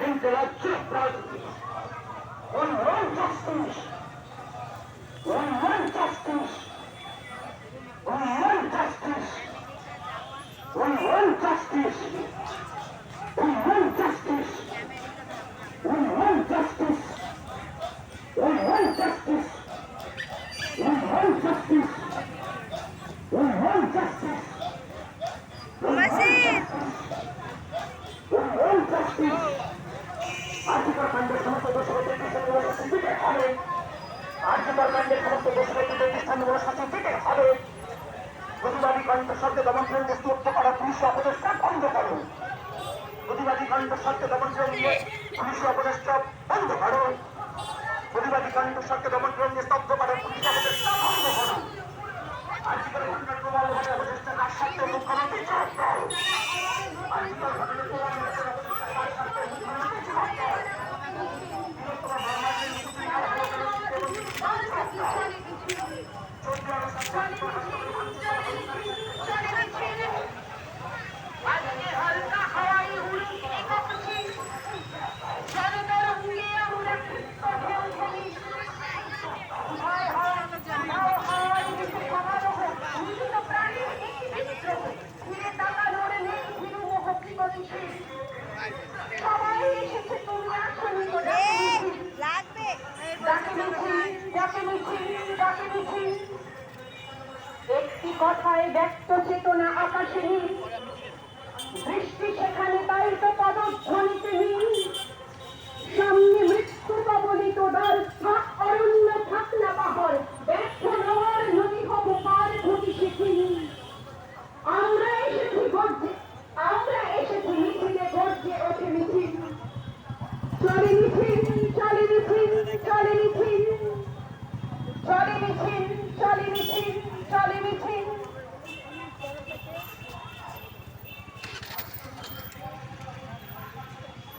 intellectual property. One whole justice. One whole justice. One whole justice. One whole justice. One whole justice. One whole justice. One justice. আর্থিকর কাণ্ডের সমস্ত দোষগত প্রতিষ্ঠানগুলো সচিবদের হবে আর্থিকর কাণ্ডের সমস্ত দোষগত প্রতিষ্ঠানগুলো সচিবদের হবে প্রতিবাদী কণ্ঠ শব্দ দমন করা পুলিশ অপচেষ্টা বন্ধ করো প্রতিবাদী কণ্ঠ শব্দ দমন পুলিশ অপচেষ্টা বন্ধ করো প্রতিবাদী কণ্ঠ শব্দ দমন শ্রেণি স্তব্ধ করা পুলিশ একটি কথায় ব্যক্ত চেতনা আকাশহীন